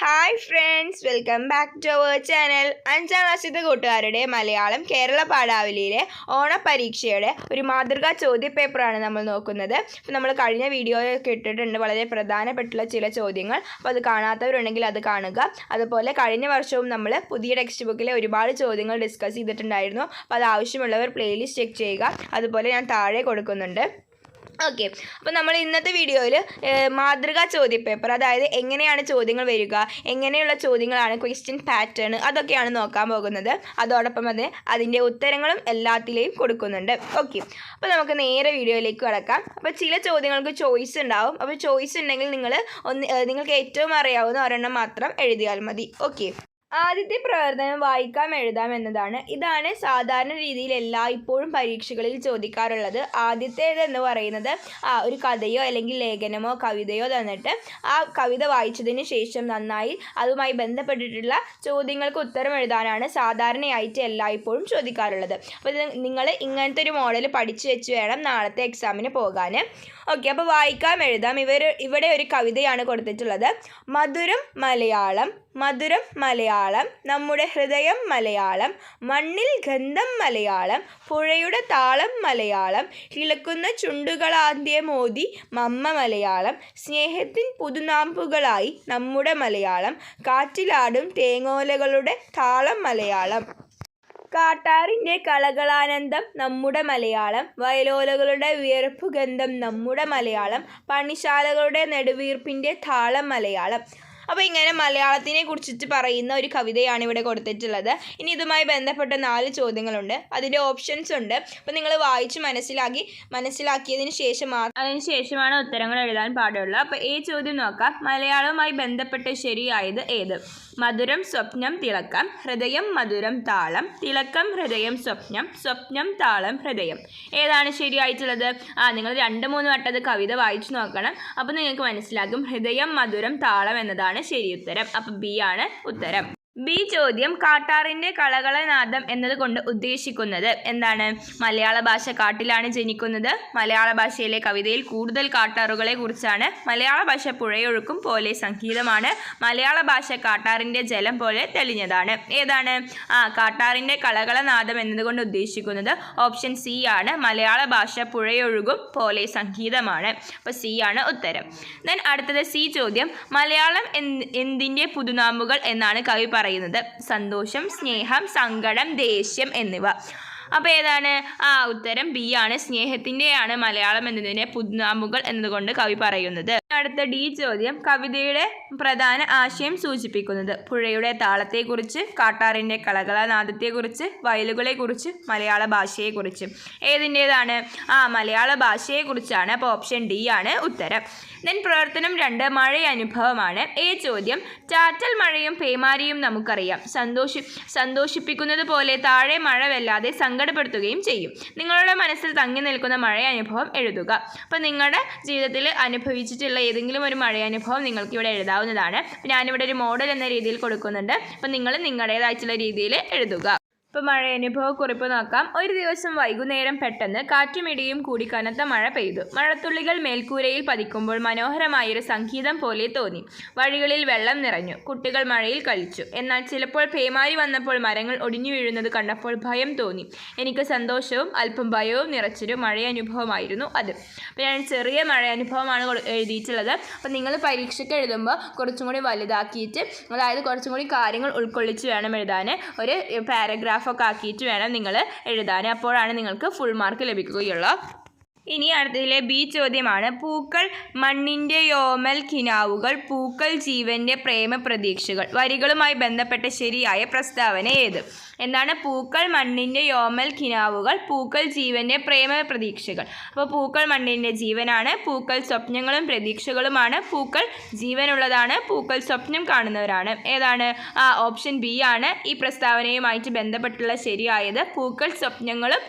Hi friends welcome back to our channel അഞ്ചാം ക്ലാസ്സിലെ കൂട്ടുകാരുടെ മലയാളം കേരള പാഠാവലിയിലെ ഓണപരീക്ഷയുടെ ഒരു മാതൃകാ ചോദ്യ പേപ്പറാണ് നമ്മൾ നോക്കുന്നത്. അപ്പോൾ നമ്മൾ കഴിഞ്ഞ വീഡിയോയൊക്കെ ഇട്ടിട്ടുണ്ട്. വളരെ പ്രധാനപ്പെട്ടുള്ള ചില ചോദ്യങ്ങൾ. അപ്പോൾ അത് കാണാത്തവരുണ്ടെങ്കിൽ അത് കാണുക. അതുപോലെ കഴിഞ്ഞ വർഷവും നമ്മൾ പുതിയ ടെക്സ്റ്റ് ബുക്കിലെ ഒരുപാട് ചോദ്യങ്ങൾ ഡിസ്കസ് ചെയ്തിട്ടുണ്ടായിരുന്നു. അപ്പോൾ അത് ആവശ്യമുള്ളവർ പ്ലേലിസ്റ്റ് ചെക്ക് ചെയ്യുക. അതുപോലെ ഞാൻ താഴെ കൊടുക്കുന്നുണ്ട്. ഓക്കെ അപ്പോൾ നമ്മൾ ഇന്നത്തെ വീഡിയോയിൽ മാതൃകാ ചോദ്യപേപ്പർ അതായത് എങ്ങനെയാണ് ചോദ്യങ്ങൾ വരിക എങ്ങനെയുള്ള ചോദ്യങ്ങളാണ് ക്വസ്റ്റ്യൻ പാറ്റേൺ അതൊക്കെയാണ് നോക്കാൻ പോകുന്നത്. അതോടൊപ്പം തന്നെ അതിന്റെ ഉത്തരങ്ങളും എല്ലാത്തിലെയും കൊടുക്കുന്നുണ്ട്. ഓക്കെ അപ്പോൾ നമുക്ക് നേരെ വീഡിയോയിലേക്ക് കടക്കാം. അപ്പോൾ ചില ചോദ്യങ്ങൾക്ക് ചോയ്സ് ഉണ്ടാവും. അപ്പോൾ ചോയ്സ് ഉണ്ടെങ്കിൽ നിങ്ങൾ ഒന്ന് നിങ്ങൾക്ക് ഏറ്റവും അറിയാവുന്ന ഒരെണ്ണം മാത്രം എഴുതിയാൽ മതി. ഓക്കെ ആദ്യത്തെ പ്രവർത്തനം വായിക്കാം എഴുതാം എന്നതാണ്. ഇതാണ് സാധാരണ രീതിയിൽ എല്ലാ ഇപ്പോഴും പരീക്ഷകളിൽ ചോദിക്കാറുള്ളത്. ആദ്യത്തേത് എന്ന് പറയുന്നത് ആ ഒരു കഥയോ അല്ലെങ്കിൽ ലേഖനമോ കവിതയോ തന്നിട്ട് ആ കവിത വായിച്ചതിന് ശേഷം നന്നായി അതുമായി ബന്ധപ്പെട്ടിട്ടുള്ള ചോദ്യങ്ങൾക്ക് ഉത്തരം എഴുതാനാണ് സാധാരണയായിട്ട് എല്ലായ്പ്പോഴും ചോദിക്കാറുള്ളത്. അപ്പോൾ നിങ്ങൾ ഇങ്ങനത്തെ ഒരു മോഡൽ പഠിച്ചു വെച്ച് വേണം നാളത്തെ എക്സാമിന് പോകാൻ ഓക്കെ അപ്പോൾ വായിക്കാം എഴുതാം. ഇവർ ഇവിടെ ഒരു കവിതയാണ് കൊടുത്തിട്ടുള്ളത്. മധുരം മലയാളം മധുരം മലയാളം. നമ്മുടെ ഹൃദയം മലയാളം മണ്ണിൽ ഗന്ധം മലയാളം പുഴയുടെ താളം മലയാളം കിളക്കുന്ന ചുണ്ടുകളാന്തിയ മോദി മമ്മ മലയാളം സ്നേഹത്തിൻ പുതുനാമ്പുകളായി നമ്മുടെ മലയാളം കാറ്റിലാടും തേങ്ങോലകളുടെ താളം മലയാളം. കാട്ടാറിന്റെ കളകളാനന്ദം നമ്മുടെ മലയാളം വയലോലകളുടെ വിയർപ്പുഗന്ധം നമ്മുടെ മലയാളം പണിശാലകളുടെ നെടുവീർപ്പിന്റെ താളം മലയാളം. അപ്പോൾ ഇങ്ങനെ മലയാളത്തിനെ കുറിച്ചിട്ട് പറയുന്ന ഒരു കവിതയാണ് ഇവിടെ കൊടുത്തിട്ടുള്ളത്. ഇനി ഇതുമായി ബന്ധപ്പെട്ട നാല് ചോദ്യങ്ങളുണ്ട്. അതിന്റെ ഓപ്ഷൻസ് ഉണ്ട്. അപ്പോൾ നിങ്ങൾ വായിച്ച് മനസ്സിലാക്കി മനസ്സിലാക്കിയതിന് ശേഷം അതിന് ശേഷമാണ് ഉത്തരങ്ങൾ എഴുതാൻ പാടുള്ളൂ. അപ്പോൾ ഈ ചോദ്യം നോക്കാം. മലയാളവുമായി ബന്ധപ്പെട്ട് ശരിയായത് ഏത്? മധുരം സ്വപ്നം തിളക്കം. ഹൃദയം മധുരം താളം. തിളക്കം ഹൃദയം സ്വപ്നം. സ്വപ്നം താളം ഹൃദയം. ഏതാണ് ശരിയായിട്ടുള്ളത്? ആ നിങ്ങൾ രണ്ട് മൂന്ന് വട്ടം അത് കവിത വായിച്ചു നോക്കണം. അപ്പോൾ നിങ്ങൾക്ക് മനസ്സിലാകും. ഹൃദയം മധുരം താളം എന്നതാണ് ശരി ഉത്തരം. അപ്പോൾ ബി ആണ് ഉത്തരം. ബി ചോദ്യം കാട്ടാറിന്റെ കളകളനാദം എന്നതുകൊണ്ട് ഉദ്ദേശിക്കുന്നത് എന്താണ്? മലയാള ഭാഷ കാട്ടിലാണ് ജനിക്കുന്നത്. മലയാള ഭാഷയിലെ കവിതയിൽ കൂടുതൽ കാട്ടാറുകളെ കുറിച്ചാണ്. മലയാള ഭാഷ പുഴയൊഴുക്കും പോലെ സംഗീതമാണ്. മലയാള ഭാഷ കാട്ടാറിന്റെ ജലം പോലെ തെളിഞ്ഞതാണ്. ഏതാണ്? ആ കാട്ടാറിന്റെ കളകളനാദം എന്നതുകൊണ്ട് ഉദ്ദേശിക്കുന്നത് ഓപ്ഷൻ സി ആണ്. മലയാള ഭാഷ പുഴയൊഴുകും പോലെ സംഗീതമാണ്. അപ്പോൾ സി ആണ് ഉത്തരം. ദെൻ അടുത്തത് സി ചോദ്യം. മലയാളം എന്ത് എന്തിന്റെ പുതുനാമ്പുകൾ എന്നാണ് കവി പറയുന്നത്. സന്തോഷം സ്നേഹം സങ്കടം ദേഷ്യം എന്നിവ. അപ്പോൾ ഏതാണ്? ആ ഉത്തരം ബി ആണ്. സ്നേഹത്തിന്റെയാണ് മലയാളം എന്നതിനെ പുതുനാമുകൾ എന്നതുകൊണ്ട് കവി പറയുന്നത്. അടുത്ത ഡി ചോദ്യം. കവിതയുടെ പ്രധാന ആശയം സൂചിപ്പിക്കുന്നത്. പുഴയുടെ താളത്തെക്കുറിച്ച് കാട്ടാറിന്റെ കളകളനാദത്തെക്കുറിച്ച് വയലുകളെക്കുറിച്ച് മലയാള ഭാഷയെക്കുറിച്ച്. ഏതിന്റേതാണ്? ആ മലയാള ഭാഷയെക്കുറിച്ചാണ്. അപ്പോൾ ഓപ്ഷൻ ഡി ആണ് ഉത്തരം. ദെൻ പ്രവർത്തനം രണ്ട് മഴ അനുഭവമാണ്. എ ചോദ്യം. ചാറ്റൽ മഴയും പേമാരിയും നമുക്കറിയാം. സന്തോഷി സന്തോഷിപ്പിക്കുന്നത് പോലെ താഴെ മഴ വല്ലാതെ സങ്കടപ്പെടുത്തുകയും ചെയ്യും. നിങ്ങളുടെ മനസ്സിൽ തങ്ങി നിൽക്കുന്ന മഴ അനുഭവം എഴുതുക. അപ്പോൾ നിങ്ങളുടെ ജീവിതത്തിൽ അനുഭവിച്ചിട്ടുള്ള ഏതെങ്കിലും ഒരു മഴ അനുഭവം നിങ്ങൾക്ക് ഇവിടെ എഴുതാവുന്നതാണ്. ഞാനിവിടെ ഒരു മോഡൽ എന്ന രീതിയിൽ കൊടുക്കുന്നുണ്ട്. അപ്പോൾ നിങ്ങൾ നിങ്ങളുടേതായിട്ടുള്ള രീതിയിൽ എഴുതുക. ഇപ്പോൾ മഴ അനുഭവക്കുറിപ്പ് നോക്കാം. ഒരു ദിവസം വൈകുന്നേരം പെട്ടെന്ന് കാറ്റുമിടിയും കൂടി കനത്ത മഴ പെയ്തു. മഴത്തുള്ളികൾ മേൽക്കൂരയിൽ പതിക്കുമ്പോൾ മനോഹരമായൊരു സംഗീതം പോലെ തോന്നി. വഴികളിൽ വെള്ളം നിറഞ്ഞു. കുട്ടികൾ മഴയിൽ കളിച്ചു. എന്നാൽ ചിലപ്പോൾ പേമാരി വന്നപ്പോൾ മരങ്ങൾ ഒടിഞ്ഞു വീഴുന്നത് കണ്ടപ്പോൾ ഭയം തോന്നി. എനിക്ക് സന്തോഷവും അല്പം ഭയവും നിറച്ചൊരു മഴ അനുഭവമായിരുന്നു അത്. അപ്പോൾ ഞാൻ ചെറിയ മഴ അനുഭവമാണ് എഴുതിയിട്ടുള്ളത്. അപ്പോൾ നിങ്ങൾ പരീക്ഷയ്ക്ക് എഴുതുമ്പോൾ കുറച്ചും കൂടി വലുതാക്കിയിട്ട് അതായത് കുറച്ചും കൂടി കാര്യങ്ങൾ ഉൾക്കൊള്ളിച്ച് വേണം എഴുതാൻ. ഒരു പാരഗ്രാഫൊക്കെ ആക്കിയിട്ട് വേണം നിങ്ങൾ എഴുതാൻ. അപ്പോഴാണ് നിങ്ങൾക്ക് ഫുൾ മാർക്ക് ലഭിക്കുകയുള്ളൂ. ഇനി അടുത്തതിലെ ബി ചോദ്യമാണ്. പൂക്കൾ മണ്ണിന്റെ യോമൽ കിനാവുകൾ പൂക്കൾ ജീവന്റെ പ്രേമ പ്രതീക്ഷകൾ വരികളുമായി ബന്ധപ്പെട്ട ശരിയായ പ്രസ്താവന ഏത്? എന്താണ്? പൂക്കൾ മണ്ണിന്റെ യോമൽ കിനാവുകൾ പൂക്കൾ ജീവന്റെ പ്രേമ പ്രതീക്ഷകൾ അപ്പോൾ പൂക്കൾ മണ്ണിന്റെ ജീവനാണ് പൂക്കൾ സ്വപ്നങ്ങളും പ്രതീക്ഷകളുമാണ് പൂക്കൾ ജീവനുള്ളതാണ് പൂക്കൾ സ്വപ്നം കാണുന്നവരാണ്. ഏതാണ്? ആ ഓപ്ഷൻ ബി ആണ്. ഈ പ്രസ്താവനയുമായിട്ട് ബന്ധപ്പെട്ടുള്ള ശരിയായത് പൂക്കൾ സ്വപ്നങ്ങളും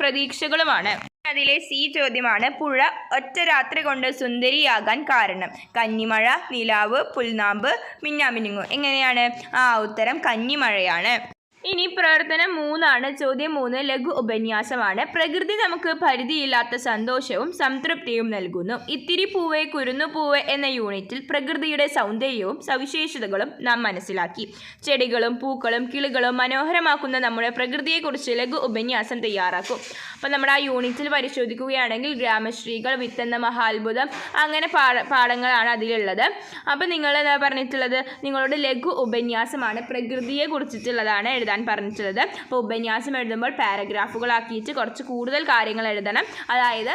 പ്രതീക്ഷകളുമാണ്. അതിലെ സി ചോദ്യമാണ്. പുഴ ഒറ്റ രാത്രി കൊണ്ട് സുന്ദരിയാകാൻ കാരണം. കഞ്ഞിമഴ നിലാവ് പുൽനാമ്പ് മിന്നാമിനുങ്ങു. എങ്ങനെയാണ്? ആ ഉത്തരം കന്നിമഴയാണ്. ഇനി പ്രവർത്തനം മൂന്നാണ്. ചോദ്യം മൂന്ന് ലഘു ഉപന്യാസമാണ്. പ്രകൃതി നമുക്ക് പരിധിയില്ലാത്ത സന്തോഷവും സംതൃപ്തിയും നൽകുന്നു. ഇത്തിരി പൂവേ കുരുന്നു പൂവേ എന്ന യൂണിറ്റിൽ പ്രകൃതിയുടെ സൗന്ദര്യവും സവിശേഷതകളും നാം മനസ്സിലാക്കി. ചെടികളും പൂക്കളും കിളികളും മനോഹരമാക്കുന്ന നമ്മുടെ പ്രകൃതിയെക്കുറിച്ച് ലഘു ഉപന്യാസം തയ്യാറാക്കും. അപ്പോൾ നമ്മുടെ ആ യൂണിറ്റിൽ പരിശോധിക്കുകയാണെങ്കിൽ ഗ്രാമശ്രീകൾ വിത്തെന്ന മഹാത്ഭുതം അങ്ങനെ പാഠ പാഠങ്ങളാണ് അതിലുള്ളത്. അപ്പോൾ നിങ്ങൾ എന്താ പറഞ്ഞിട്ടുള്ളത്? നിങ്ങളുടെ ലഘു ഉപന്യാസമാണ് പ്രകൃതിയെ കുറിച്ചിട്ടുള്ളതാണ് എഴുതാൻ പറഞ്ഞിട്ടുള്ളത്. അപ്പോൾ ഉപന്യാസം എഴുതുമ്പോൾ പാരഗ്രാഫുകളാക്കിയിട്ട് കുറച്ച് കൂടുതൽ കാര്യങ്ങൾ എഴുതണം. അതായത്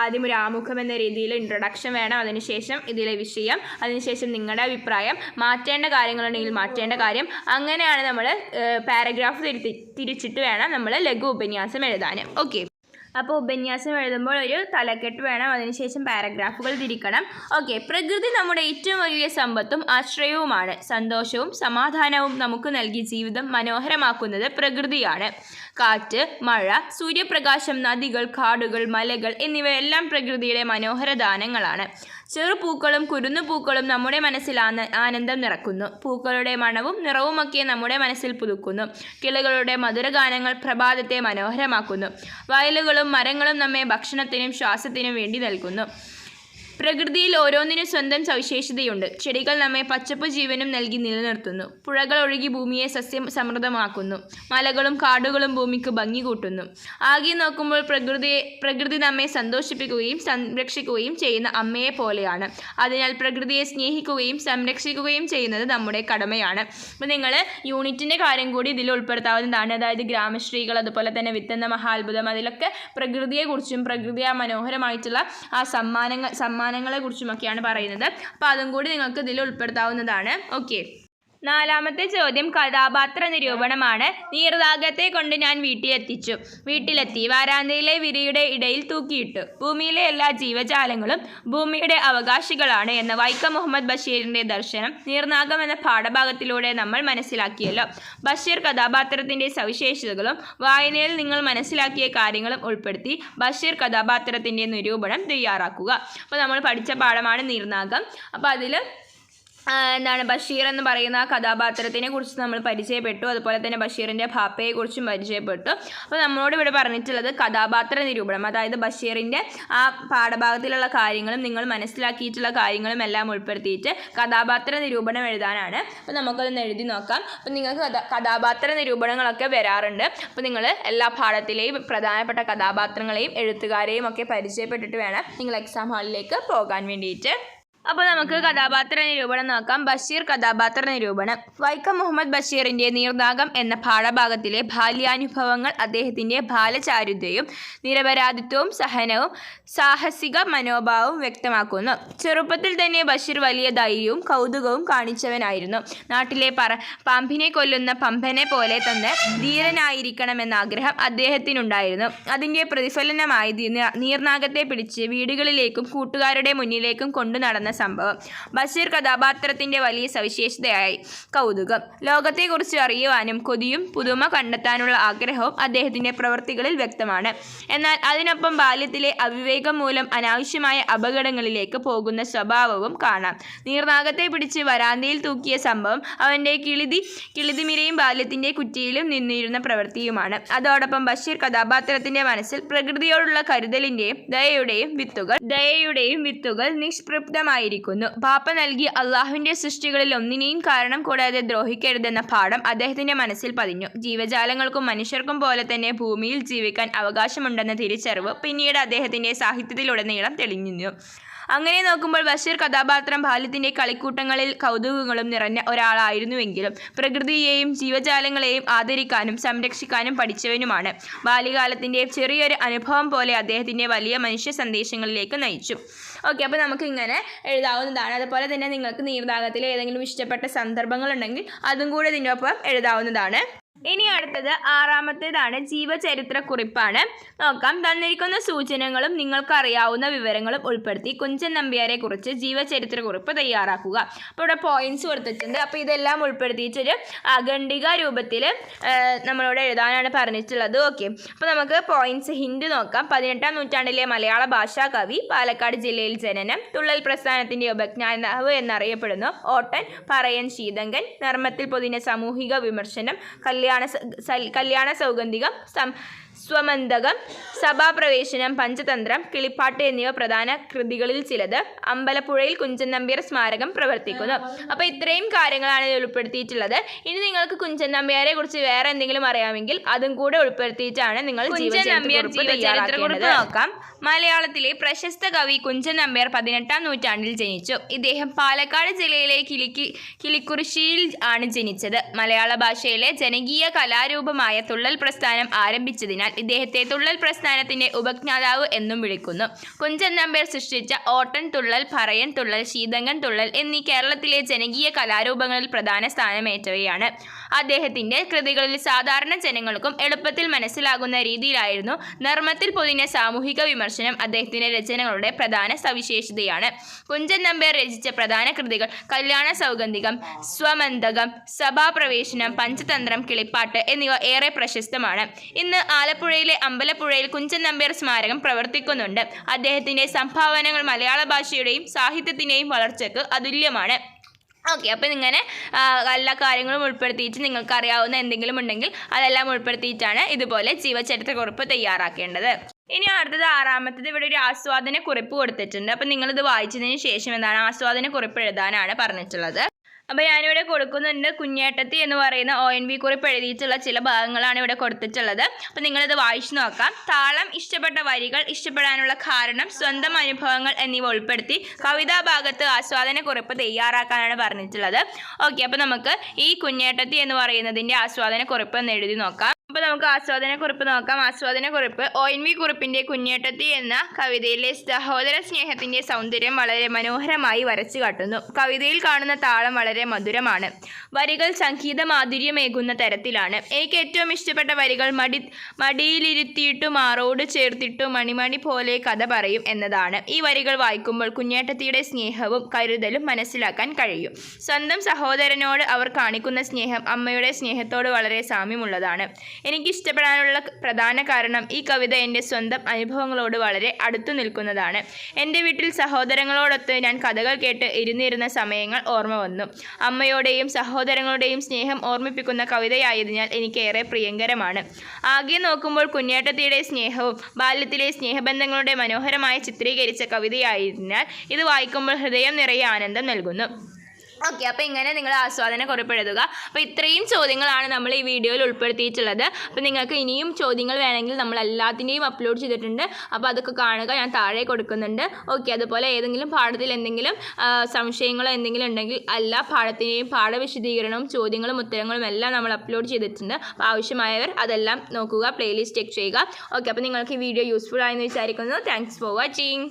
ആദ്യം ഒരു ആമുഖം എന്ന രീതിയിൽ ഇൻട്രൊഡക്ഷൻ വേണം. അതിനുശേഷം ഇതിലെ വിഷയം അതിനുശേഷം നിങ്ങളുടെ അഭിപ്രായം മാറ്റേണ്ട കാര്യങ്ങളുണ്ടെങ്കിൽ മാറ്റേണ്ട കാര്യം. അങ്ങനെയാണ് നമ്മൾ പാരഗ്രാഫ് തിരുത്തി തിരിച്ചിട്ട് വേണം നമ്മൾ ലഘു ഉപന്യാസം എഴുതാൻ ഓക്കെ. അപ്പോൾ ഉപന്യാസം എഴുതുമ്പോൾ ഒരു തലക്കെട്ട് വേണം. അതിനുശേഷം പാരഗ്രാഫുകൾ തിരിക്കണം. ഓക്കെ പ്രകൃതി നമ്മുടെ ഏറ്റവും വലിയ സമ്പത്തും ആശ്രയവുമാണ്. സന്തോഷവും സമാധാനവും നമുക്ക് നൽകി ജീവിതം മനോഹരമാക്കുന്നത് പ്രകൃതിയാണ്. കാറ്റ് മഴ സൂര്യപ്രകാശം നദികൾ കാടുകൾ മലകൾ എന്നിവയെല്ലാം പ്രകൃതിയുടെ മനോഹര ദാനങ്ങളാണ് ചെറുപൂക്കളും കുരുന്നുപൂക്കളും നമ്മുടെ മനസ്സിൽ ആന ആനന്ദം നിറക്കുന്നു. പൂക്കളുടെ മണവും നിറവുമൊക്കെ നമ്മുടെ മനസ്സിൽ പുതുക്കുന്നു. കിളികളുടെ മധുരഗാനങ്ങൾ പ്രഭാതത്തെ മനോഹരമാക്കുന്നു. വയലുകളും മരങ്ങളും നമ്മെ ഭക്ഷണത്തിനും ശ്വാസത്തിനും വേണ്ടി നൽകുന്നു. പ്രകൃതിയിൽ ഓരോന്നിനും സ്വന്തം സവിശേഷതയുണ്ട്. ചെടികൾ നമ്മെ പച്ചപ്പ് ജീവനും നൽകി നിലനിർത്തുന്നു. പുഴകൾ ഒഴുകി ഭൂമിയെ സസ്യം സമൃദ്ധമാക്കുന്നു. മലകളും കാടുകളും ഭൂമിക്ക് ഭംഗി കൂട്ടുന്നു. ആകെ നോക്കുമ്പോൾ പ്രകൃതിയെ പ്രകൃതി നമ്മെ സന്തോഷിപ്പിക്കുകയും സംരക്ഷിക്കുകയും ചെയ്യുന്ന അമ്മയെ പോലെയാണ്. അതിനാൽ പ്രകൃതിയെ സ്നേഹിക്കുകയും സംരക്ഷിക്കുകയും ചെയ്യുന്നത് നമ്മുടെ കടമയാണ്. അപ്പോൾ നിങ്ങൾ യൂണിറ്റിന്റെ കാര്യം കൂടി ഇതിൽ ഉൾപ്പെടുത്താവുന്നതാണ്. അതായത് ഗ്രാമശ്രീകൾ അതുപോലെ തന്നെ വിത്തെന്ന മഹാത്ഭുതം അതിലൊക്കെ പ്രകൃതിയെക്കുറിച്ചും പ്രകൃതി ആ മനോഹരമായിട്ടുള്ള ആ സമ്മാനങ്ങൾ സമ്മാനങ്ങളെ കുറിച്ചുമൊക്കെയാണ് പറയുന്നത്. അപ്പോൾ അതും കൂടി നിങ്ങൾക്ക് ഇതിൽ ഉൾപ്പെടുത്താവുന്നതാണ്. ഓക്കെ നാലാമത്തെ ചോദ്യം കഥാപാത്ര നിരൂപണമാണ്. നീർദാഗത്തെ കൊണ്ട് ഞാൻ വീട്ടിലെത്തിച്ചു. വീട്ടിലെത്തി. വാരാന്തയിലെ വിരിയുടെ ഇടയിൽ തൂക്കിയിട്ടു. ഭൂമിയിലെ എല്ലാ ജീവജാലങ്ങളും ഭൂമിയുടെ അവകാശികളാണ് എന്ന വൈക്കം മുഹമ്മദ് ബഷീറിന്റെ ദർശനം നീർനാഗം എന്ന പാഠഭാഗത്തിലൂടെ നമ്മൾ മനസ്സിലാക്കിയല്ലോ. ബഷീർ കഥാപാത്രത്തിന്റെ സവിശേഷതകളും വായനയിൽ നിങ്ങൾ മനസ്സിലാക്കിയ കാര്യങ്ങളും ഉൾപ്പെടുത്തി ബഷീർ കഥാപാത്രത്തിന്റെ നിരൂപണം തയ്യാറാക്കുക. അപ്പോൾ നമ്മൾ പഠിച്ച പാഠമാണ് നീർനാഗം. അപ്പോൾ അതിൽ ആ, എന്താണ് ബഷീർ എന്ന് പറയുന്ന കഥാപാത്രത്തിനെ കുറിച്ച് നമ്മൾ പരിചയപ്പെട്ടു. അതുപോലെ തന്നെ ബഷീറിന്റെ ഭാപ്പയെ കുറിച്ചും പരിചയപ്പെട്ടു. അപ്പോൾ നമ്മളോട് ഇവിടെ പറഞ്ഞിട്ടുള്ളത് കഥാപാത്ര നിരൂപണം. അതായത് ബഷീറിന്റെ ആ പാഠഭാഗത്തിലുള്ള കാര്യങ്ങളും നിങ്ങൾ മനസ്സിലാക്കിയിട്ടുള്ള കാര്യങ്ങളും എല്ലാം ഉൾപ്പെടുത്തിയിട്ട് കഥാപാത്ര നിരൂപണം എഴുതാനാണ്. അപ്പോൾ നമുക്കതൊന്ന് എഴുതി നോക്കാം. അപ്പോൾ നിങ്ങൾക്ക് കഥ കഥാപാത്ര നിരൂപണങ്ങളൊക്കെ വരാറുണ്ട്. അപ്പോൾ നിങ്ങൾ എല്ലാ പാഠത്തിലെയും പ്രധാനപ്പെട്ട കഥാപാത്രങ്ങളെയും എഴുത്തുകാരെയും ഒക്കെ പരിചയപ്പെട്ടിട്ട് വേണം നിങ്ങൾ എക്സാം ഹാളിലേക്ക് പോകാൻ വേണ്ടിയിട്ട്. അപ്പോൾ നമുക്ക് കഥാപാത്ര നിരൂപണം നോക്കാം. ബഷീർ കഥാപാത്ര നിരൂപണം. വൈക്കം മുഹമ്മദ് ബഷീറിന്റെ നീർനാഗം എന്ന പാഠഭാഗത്തിലെ ബാല്യാനുഭവങ്ങൾ അദ്ദേഹത്തിന്റെ ബാലചാരുതയും നിരപരാധിത്വവും സഹനവും സാഹസിക മനോഭാവവും വ്യക്തമാക്കുന്നു. ചെറുപ്പത്തിൽ തന്നെ ബഷീർ വലിയ ധൈര്യവും കൗതുകവും കാണിച്ചവനായിരുന്നു. നാട്ടിലെ പറ പാമ്പിനെ കൊല്ലുന്ന പമ്പനെ പോലെ തന്നെ ധീരനായിരിക്കണമെന്ന ആഗ്രഹം അദ്ദേഹത്തിനുണ്ടായിരുന്നു. അതിന്റെ പ്രതിഫലനമായി നീർനാഗത്തെ പിടിച്ച് വീടുകളിലേക്കും കൂട്ടുകാരുടെ മുന്നിലേക്കും കൊണ്ടു നടന്ന സംഭവം. ബഷീർ കഥാപാത്രത്തിന്റെ വലിയ സവിശേഷതയായി. കൗതുകം. ലോകത്തെക്കുറിച്ച് അറിയുവാനും കൊതിയും പുതുമ കണ്ടെത്താനുള്ള ആഗ്രഹവും അദ്ദേഹത്തിന്റെ പ്രവൃത്തികളിൽ വ്യക്തമാണ്. എന്നാൽ അതിനൊപ്പം ബാല്യത്തിലെ അവിവേകം മൂലം അനാവശ്യമായ അപകടങ്ങളിലേക്ക് പോകുന്ന സ്വഭാവവും കാണാം. നീർനാഗത്തെ പിടിച്ച് വരാന്തയിൽ തൂക്കിയ സംഭവം അവന്റെ കിളിതി കിളിതിമിരയും ബാല്യത്തിന്റെ കുറ്റിയിലും നിന്നിരുന്ന പ്രവൃത്തിയുമാണ്. അതോടൊപ്പം ബഷീർ കഥാപാത്രത്തിന്റെ മനസ്സിൽ പ്രകൃതിയോടുള്ള കരുതലിന്റെയും ദയയുടെയും വിത്തുകൾ ദയയുടെയും വിത്തുകൾ നിഷ്പ്രപ്തമായിരിക്കുന്നു പാപ്പ നൽകി അള്ളാഹുവിന്റെ സൃഷ്ടികളിൽ ഒന്നിനെയും കാരണം കൂടാതെ ദ്രോഹിക്കരുതെന്ന പാഠം അദ്ദേഹത്തിന്റെ മനസ്സിൽ പതിഞ്ഞു. ജീവജാലങ്ങൾക്കും മനുഷ്യർക്കും പോലെ തന്നെ ഭൂമിയിൽ ജീവിക്കാൻ അവകാശമുണ്ടെന്ന തിരിച്ചറിവ് പിന്നീട് അദ്ദേഹത്തിന്റെ സാഹിത്യത്തിലുടനീളം തെളിഞ്ഞു. അങ്ങനെ നോക്കുമ്പോൾ ബഷീർ കഥാപാത്രം ബാല്യത്തിന്റെ കളിക്കൂട്ടങ്ങളിൽ കൗതുകങ്ങളും നിറഞ്ഞ ഒരാളായിരുന്നുവെങ്കിലും പ്രകൃതിയെയും ജീവജാലങ്ങളെയും ആദരിക്കാനും സംരക്ഷിക്കാനും പഠിച്ചവനുമാണ്. ബാല്യകാലത്തിന്റെ ചെറിയൊരു അനുഭവം പോലെ അദ്ദേഹത്തിന്റെ വലിയ മനുഷ്യ സന്ദേശങ്ങളിലേക്ക് നയിച്ചു. ഓക്കെ അപ്പോൾ നമുക്ക് ഇങ്ങനെ എഴുതാവുന്നതാണ്. അതുപോലെ തന്നെ നിങ്ങൾക്ക് നീർദാഗത്തിലെ ഏതെങ്കിലും ഇഷ്ടപ്പെട്ട സന്ദർഭങ്ങളുണ്ടെങ്കിൽ അതും കൂടെ ഇതിനൊപ്പം എഴുതാവുന്നതാണ്. ഇനി അടുത്തത് ആറാമത്തേതാണ് ജീവചരിത്ര കുറിപ്പാണ് നോക്കാം. തന്നിരിക്കുന്ന സൂചനകളും നിങ്ങൾക്ക് അറിയാവുന്ന വിവരങ്ങളും ഉൾപ്പെടുത്തി കുഞ്ചൻ നമ്പ്യാരെ കുറിച്ച് ജീവചരിത്ര കുറിപ്പ് തയ്യാറാക്കുക. അപ്പോൾ ഇവിടെ പോയിന്റ്സ് കൊടുത്തിട്ടുണ്ട്. അപ്പോൾ ഇതെല്ലാം ഉൾപ്പെടുത്തിയിട്ടൊരു അഖണ്ഡിക രൂപത്തിൽ നമ്മളോട് എഴുതാനാണ് പറഞ്ഞിട്ടുള്ളത്. ഓക്കെ. അപ്പോൾ നമുക്ക് പോയിന്റ്സ് ഹിന്റ് നോക്കാം. പതിനെട്ടാം നൂറ്റാണ്ടിലെ മലയാള ഭാഷാ കവി പാലക്കാട് ജില്ലയിൽ ജനനം തുള്ളൽ പ്രസ്ഥാനത്തിന്റെ ഉപജ്ഞാതാവ് എന്നറിയപ്പെടുന്നു. ഓട്ടൻ പറയൻ ശീതങ്കൻ നർമ്മത്തിൽ പൊതിഞ്ഞ സാമൂഹിക വിമർശനം കല്യാണ സൽ- കല്യാണ സൗഗന്ധികം സ്വമന്തകം സഭാപ്രവേശനം പഞ്ചതന്ത്രം കിളിപ്പാട്ട് എന്നിവ പ്രധാന കൃതികളിൽ ചിലത് അമ്പലപ്പുഴയിൽ കുഞ്ചൻ നമ്പ്യാർ സ്മാരകം പ്രവർത്തിക്കുന്നു. അപ്പോൾ ഇത്രയും കാര്യങ്ങളാണ് ഇതിൽ ഉൾപ്പെടുത്തിയിട്ടുള്ളത്. ഇനി നിങ്ങൾക്ക് കുഞ്ചൻ നമ്പ്യാരെ കുറിച്ച് വേറെ എന്തെങ്കിലും അറിയാമെങ്കിൽ അതും കൂടെ ഉൾപ്പെടുത്തിയിട്ടാണ് നിങ്ങൾ ജീവചരിത്രക്കുറിപ്പ് നോക്കാം. മലയാളത്തിലെ പ്രശസ്ത കവി കുഞ്ചൻ നമ്പ്യാർ പതിനെട്ടാം നൂറ്റാണ്ടിൽ ജനിച്ചു. ഇദ്ദേഹം പാലക്കാട് ജില്ലയിലെ കിളിക്കുറിശ്ശിയിൽ ആണ് ജനിച്ചത്. മലയാള ഭാഷയിലെ ജനകീയ കലാരൂപമായ തുള്ളൽ പ്രസ്ഥാനം ആരംഭിച്ചതിനാൽ ഇദ്ദേഹത്തെ തുള്ളൽ പ്രസ്ഥാനത്തിന്റെ ഉപജ്ഞാതാവ് എന്നും വിളിക്കുന്നു. കുഞ്ചൻ നമ്പ്യാർ സൃഷ്ടിച്ച ഓട്ടൻ തുള്ളൽ പറയൻ തുള്ളൽ ശീതങ്കൻ തുള്ളൽ എന്നീ കേരളത്തിലെ ജനകീയ കലാരൂപങ്ങളിൽ പ്രധാന സ്ഥാനമേറ്റവയാണ്. അദ്ദേഹത്തിന്റെ കൃതികളിൽ സാധാരണ ജനങ്ങൾക്കും എളുപ്പത്തിൽ മനസ്സിലാകുന്ന രീതിയിലായിരുന്നു നർമ്മത്തിൽ പൊതിഞ്ഞ സാമൂഹിക വിമർശനം അദ്ദേഹത്തിന്റെ രചനകളുടെ പ്രധാന സവിശേഷതയാണ്. കുഞ്ചൻ നമ്പ്യാർ രചിച്ച പ്രധാന കൃതികൾ കല്യാണ സൗഗന്ധികം സ്വമന്തകം സഭാപ്രവേശനം പഞ്ചതന്ത്രം കിളിപ്പാട്ട് എന്നിവ ഏറെ പ്രശസ്തമാണ്. ഇന്ന് ആലപ്പുഴയിലെ അമ്പലപ്പുഴയിൽ കുഞ്ചൻ നമ്പ്യാർ സ്മാരകം പ്രവർത്തിക്കുന്നുണ്ട്. അദ്ദേഹത്തിന്റെ സംഭാവനകൾ മലയാള ഭാഷയുടെയും സാഹിത്യത്തിന്റെയും വളർച്ചയ്ക്ക് അതുല്യമാണ്. ഓക്കെ അപ്പം ഇങ്ങനെ എല്ലാ കാര്യങ്ങളും ഉൾപ്പെടുത്തിയിട്ട് നിങ്ങൾക്ക് അറിയാവുന്ന എന്തെങ്കിലും ഉണ്ടെങ്കിൽ അതെല്ലാം ഉൾപ്പെടുത്തിയിട്ടാണ് ഇതുപോലെ ജീവചരിത്രക്കുറിപ്പ് തയ്യാറാക്കേണ്ടത്. ഇനി അടുത്തത് ആറാമത്തത് ഇവിടെ ഒരു ആസ്വാദന കുറിപ്പ് കൊടുത്തിട്ടുണ്ട്. അപ്പം നിങ്ങളിത് വായിച്ചതിന് ശേഷം എന്താണ് ആസ്വാദന കുറിപ്പ് എഴുതാനാണ് പറഞ്ഞിട്ടുള്ളത്? അപ്പോൾ ഞാനിവിടെ കൊടുക്കുന്നുണ്ട് കുഞ്ഞേട്ടത്തി എന്ന് പറയുന്ന ഒ എൻ വി കുറിപ്പ് എഴുതിയിട്ടുള്ള ചില ഭാഗങ്ങളാണ് ഇവിടെ കൊടുത്തിട്ടുള്ളത്. അപ്പോൾ നിങ്ങളിത് വായിച്ചു നോക്കാം. താളം ഇഷ്ടപ്പെട്ട വരികൾ ഇഷ്ടപ്പെടാനുള്ള കാരണം സ്വന്തം അനുഭവങ്ങൾ എന്നിവ ഉൾപ്പെടുത്തി കവിതാ ഭാഗത്ത് ആസ്വാദന കുറിപ്പ് തയ്യാറാക്കാനാണ് പറഞ്ഞിട്ടുള്ളത്. ഓക്കെ അപ്പോൾ നമുക്ക് ഈ കുഞ്ഞേട്ടത്തി എന്ന് പറയുന്നതിന്റെ ആസ്വാദന കുറിപ്പ് എന്ന് എഴുതി നോക്കാം. അപ്പോൾ നമുക്ക് ആസ്വാദന കുറിപ്പ് നോക്കാം. ആസ്വാദന കുറിപ്പ് ഒ എൻ വി കുറിപ്പിന്റെ കുഞ്ഞേട്ടത്തി എന്ന കവിതയിലെ സഹോദര സ്നേഹത്തിന്റെ സൗന്ദര്യം വളരെ മനോഹരമായി വരച്ചു കാട്ടുന്നു. കവിതയിൽ കാണുന്ന താളം വളരെ മധുരമാണ്. വരികൾ സംഗീത മാധുര്യമേകുന്ന തരത്തിലാണ്. എനിക്ക് ഏറ്റവും ഇഷ്ടപ്പെട്ട വരികൾ മടി മടിയിലിരുത്തിയിട്ടു മാറോട് ചേർത്തിട്ടു മണിമണി പോലെ കഥ പറയും എന്നതാണ്. ഈ വരികൾ വായിക്കുമ്പോൾ കുഞ്ഞേട്ടത്തിയുടെ സ്നേഹവും കരുതലും മനസ്സിലാക്കാൻ കഴിയും. സ്വന്തം സഹോദരനോട് അവർ കാണിക്കുന്ന സ്നേഹം അമ്മയുടെ സ്നേഹത്തോട് വളരെ സാമ്യമുള്ളതാണ്. എനിക്ക് ഇഷ്ടപ്പെടാനുള്ള പ്രധാന കാരണം ഈ കവിത എന്റെ സ്വന്തം അനുഭവങ്ങളോട് വളരെ അടുത്തു നിൽക്കുന്നതാണ്. എന്റെ വീട്ടിൽ സഹോദരങ്ങളോടൊത്ത് ഞാൻ കഥകൾ കേട്ട് ഇരുന്നിരുന്ന സമയങ്ങൾ ഓർമ്മ വന്നു. അമ്മയോടെയും സഹോദരങ്ങളുടെയും സ്നേഹം ഓർമ്മിപ്പിക്കുന്ന കവിതയായതിനാൽ എനിക്ക് ഏറെ പ്രിയങ്കരമാണ്. ആകെ നോക്കുമ്പോൾ കുഞ്ഞേട്ടത്തിയുടെ സ്നേഹവും ബാല്യത്തിലെ സ്നേഹബന്ധങ്ങളുടെ മനോഹരമായ ചിത്രീകരിച്ച കവിതയായതിനാൽ ഇത് വായിക്കുമ്പോൾ ഹൃദയം നിറയെ ആനന്ദം നൽകുന്നു. ഓക്കെ അപ്പോൾ ഇങ്ങനെ നിങ്ങൾ ആസ്വാദന കുറിപ്പ് എഴുതുക. അപ്പോൾ ഇത്രയും ചോദ്യങ്ങളാണ് നമ്മൾ ഈ വീഡിയോയിൽ ഉൾപ്പെടുത്തിയിട്ടുള്ളത്. അപ്പോൾ നിങ്ങൾക്ക് ഇനിയും ചോദ്യങ്ങൾ വേണമെങ്കിൽ നമ്മൾ എല്ലാത്തിന്റെയും അപ്ലോഡ് ചെയ്തിട്ടുണ്ട്. അപ്പോൾ അതൊക്കെ കാണുക ഞാൻ താഴെ കൊടുക്കുന്നുണ്ട്. ഓക്കെ അതുപോലെ ഏതെങ്കിലും പാഠത്തിൽ എന്തെങ്കിലും സംശയങ്ങളോ എന്തെങ്കിലും ഉണ്ടെങ്കിൽ എല്ലാ പാഠത്തിന്റെയും പാഠവിശദീകരണവും ചോദ്യങ്ങളും ഉത്തരങ്ങളും എല്ലാം നമ്മൾ അപ്ലോഡ് ചെയ്തിട്ടുണ്ട്. അപ്പോൾ ആവശ്യമായവർ അതെല്ലാം നോക്കുക പ്ലേലിസ്റ്റ് ചെക്ക് ചെയ്യുക. ഓക്കെ അപ്പോൾ നിങ്ങൾക്ക് ഈ വീഡിയോ യൂസ്ഫുൾ ആയെന്ന് വിചാരിക്കുന്നു. Thanks for watching